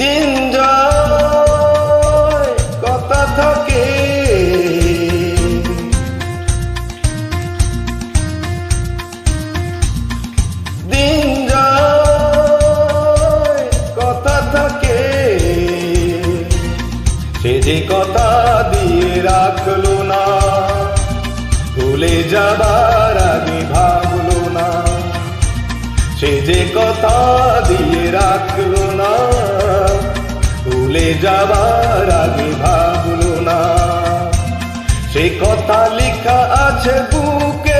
দিন কথা থাকে। দিন যায় কথা থাকে। সে যে কথা দিয়ে রাখল না, ভুলে যাবার আগে ভাবলো না। সে যে কথা দিয়ে রাখল না ভুলে যাবার আগে ভাবলো না। সে কথা লেখা আছে বুকে